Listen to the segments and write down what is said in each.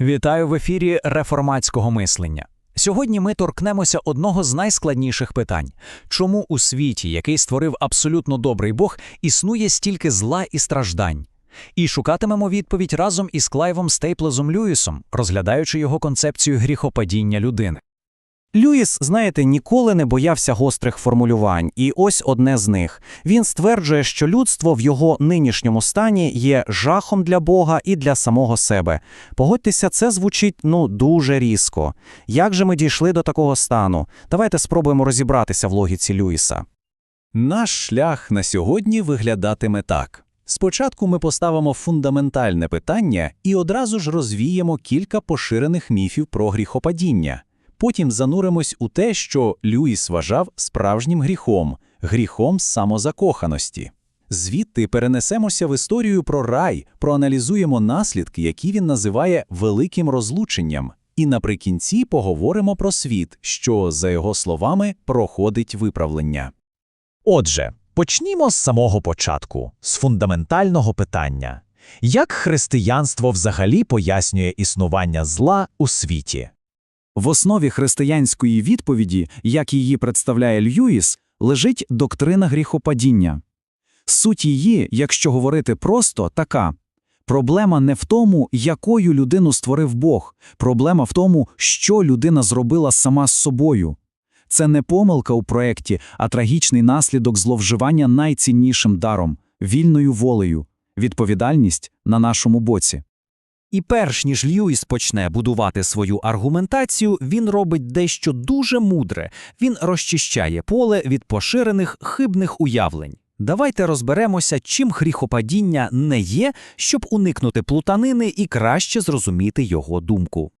Вітаю в ефірі реформатського мислення. Сьогодні ми торкнемося одного з найскладніших питань: чому у світі, який створив абсолютно добрий Бог, існує стільки зла і страждань? І шукатимемо відповідь разом із Клайвом Стейплезом Льюісом, розглядаючи його концепцію гріхопадіння людини. Льюіс, знаєте, ніколи не боявся гострих формулювань, і ось одне з них. Він стверджує, що людство в його нинішньому стані є жахом для Бога і для самого себе. Погодьтеся, це звучить ну дуже різко. Як же ми дійшли до такого стану? Давайте спробуємо розібратися в логіці Льюіса. Наш шлях на сьогодні виглядатиме так. Спочатку ми поставимо фундаментальне питання і одразу ж розвіємо кілька поширених міфів про гріхопадіння. Потім зануримось у те, що Люїс вважав справжнім гріхом, гріхом самозакоханості. Звідти перенесемося в історію про рай, проаналізуємо наслідки, які він називає великим розлученням, і наприкінці поговоримо про світ, що, за його словами, проходить виправлення. Отже, почнімо з самого початку, з фундаментального питання. Як християнство взагалі пояснює існування зла у світі? В основі християнської відповіді, як її представляє Льюіс, лежить доктрина гріхопадіння. Суть її, якщо говорити просто, така. Проблема не в тому, якою людину створив Бог, проблема в тому, що людина зробила сама з собою. Це не помилка у проєкті, а трагічний наслідок зловживання найціннішим даром вільною волею, відповідальність на нашому боці. І перш ніж Льюіс почне будувати свою аргументацію, він робить дещо дуже мудре. Він розчищає поле від поширених хибних уявлень. Давайте розберемося, чим гріхопадіння не є, щоб уникнути плутанини і краще зрозуміти його думку.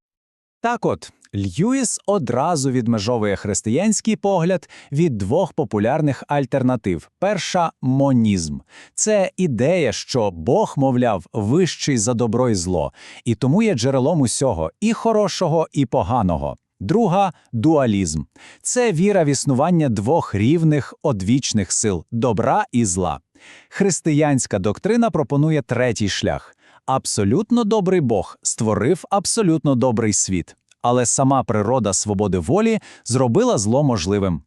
Так от, Льюіс одразу відмежовує християнський погляд від двох популярних альтернатив. Перша монізм. Це ідея, що Бог, мовляв, вищий за добро і зло, і тому є джерелом усього і хорошого, і поганого. Друга дуалізм. Це віра в існування двох рівних одвічних сил добра і зла. Християнська доктрина пропонує третій шлях. Абсолютно добрий Бог створив абсолютно добрий світ, але сама природа свободи волі зробила зло можливим.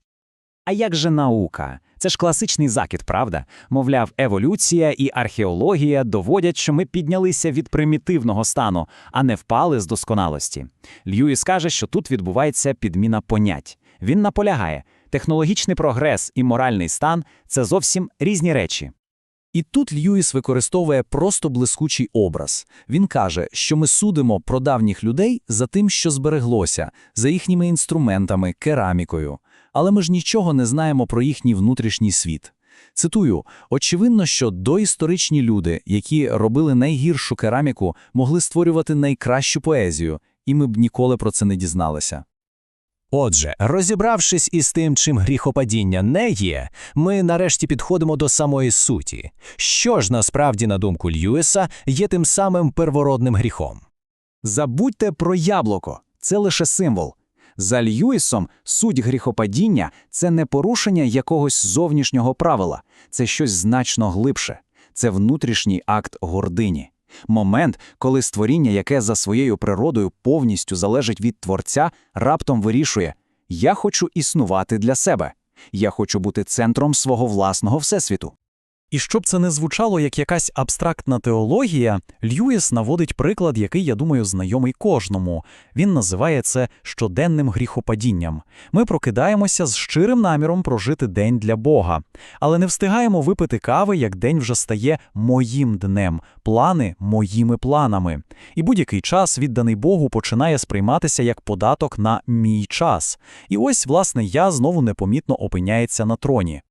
А як же наука? Це ж класичний закид, правда? Мовляв, еволюція і археологія доводять, що ми піднялися від примітивного стану, а не впали з досконалості. Льюіс каже, що тут відбувається підміна понять. Він наполягає, технологічний прогрес і моральний стан це зовсім різні речі. І тут Льюіс використовує просто блискучий образ. Він каже, що ми судимо про давніх людей за тим, що збереглося, за їхніми інструментами, керамікою. Але ми ж нічого не знаємо про їхній внутрішній світ. Цитую: очевидно, що доісторичні люди, які робили найгіршу кераміку, могли створювати найкращу поезію, і ми б ніколи про це не дізналися. Отже, розібравшись із тим, чим гріхопадіння не є, ми нарешті підходимо до самої суті. Що ж насправді, на думку Льюіса, є тим самим первородним гріхом? Забудьте про яблуко, це лише символ. За Льюісом суть гріхопадіння це не порушення якогось зовнішнього правила, це щось значно глибше, це внутрішній акт гордині. Момент, коли створіння, яке за своєю природою повністю залежить від творця, раптом вирішує: я хочу існувати для себе, я хочу бути центром свого власного всесвіту. І щоб це не звучало як якась абстрактна теологія, Льюіс наводить приклад, який, я думаю, знайомий кожному. Він називає це щоденним гріхопадінням. Ми прокидаємося з щирим наміром прожити день для Бога, але не встигаємо випити кави, як день вже стає моїм днем, плани моїми планами. І будь-який час, відданий Богу, починає сприйматися як податок на мій час. І ось, власне, я знову непомітно опиняється на троні.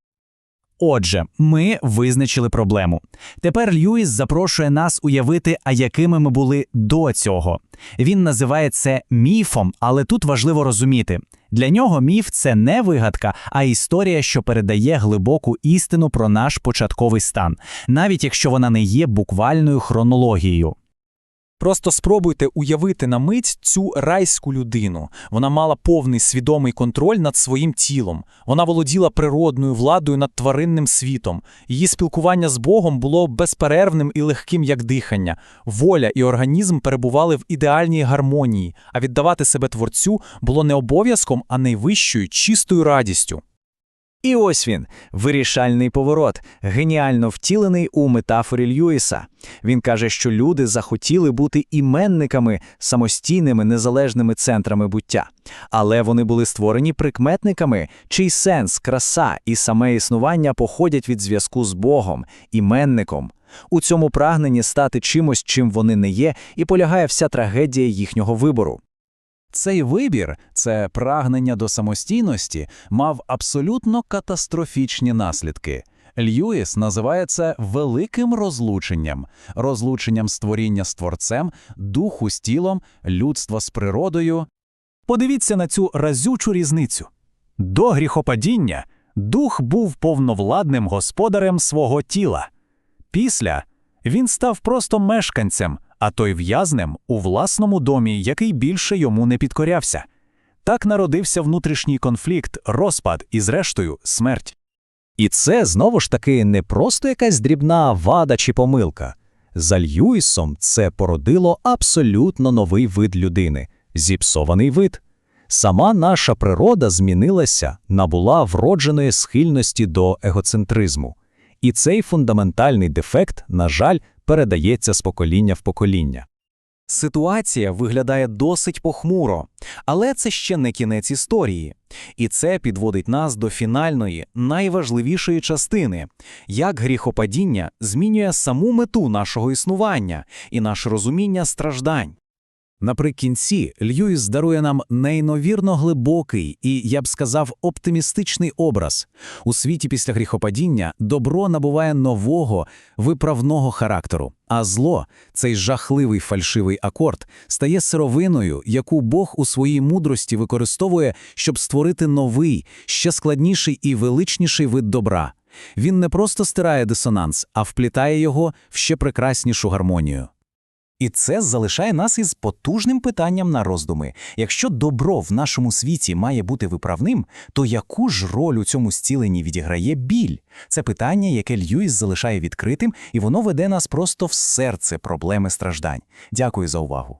Отже, ми визначили проблему. Тепер Льюіс запрошує нас уявити, а якими ми були до цього. Він називає це міфом, але тут важливо розуміти. Для нього міф це не вигадка, а історія, що передає глибоку істину про наш початковий стан, навіть якщо вона не є буквальною хронологією. Просто спробуйте уявити на мить цю райську людину. Вона мала повний свідомий контроль над своїм тілом. Вона володіла природною владою над тваринним світом. Її спілкування з Богом було безперервним і легким, як дихання. Воля і організм перебували в ідеальній гармонії, а віддавати себе творцю було не обов'язком, а найвищою чистою радістю. І ось він, вирішальний поворот, геніально втілений у метафорі Льюіса. Він каже, що люди захотіли бути іменниками, самостійними незалежними центрами буття. Але вони були створені прикметниками, чий сенс, краса і саме існування походять від зв'язку з Богом, іменником. У цьому прагненні стати чимось, чим вони не є, і полягає вся трагедія їхнього вибору. Цей вибір, це прагнення до самостійності, мав абсолютно катастрофічні наслідки. Льюіс називає це великим розлученням, розлученням створіння з творцем, духу з тілом, людства з природою. Подивіться на цю разючу різницю. До гріхопадіння дух був повновладним господарем свого тіла. Після він став просто мешканцем, а той в'язнем у власному домі, який більше йому не підкорявся. Так народився внутрішній конфлікт, розпад і, зрештою, смерть. І це знову ж таки не просто якась дрібна вада чи помилка. За Льюісом це породило абсолютно новий вид людини зіпсований вид. Сама наша природа змінилася, набула вродженої схильності до егоцентризму. І цей фундаментальний дефект, на жаль, передається з покоління в покоління. Ситуація виглядає досить похмуро, але це ще не кінець історії. І це підводить нас до фінальної, найважливішої частини, як гріхопадіння змінює саму мету нашого існування і наше розуміння страждань. Наприкінці Льюіс дарує нам неймовірно глибокий і, я б сказав, оптимістичний образ. У світі після гріхопадіння добро набуває нового, виправного характеру, а зло, цей жахливий фальшивий акорд, стає сировиною, яку Бог у своїй мудрості використовує, щоб створити новий, ще складніший і величніший вид добра. Він не просто стирає дисонанс, а вплітає його в ще прекраснішу гармонію. І це залишає нас із потужним питанням на роздуми. Якщо добро в нашому світі має бути виправним, то яку ж роль у цьому зціленні відіграє біль? Це питання, яке Льюіс залишає відкритим, і воно веде нас просто в серце проблеми страждань. Дякую за увагу.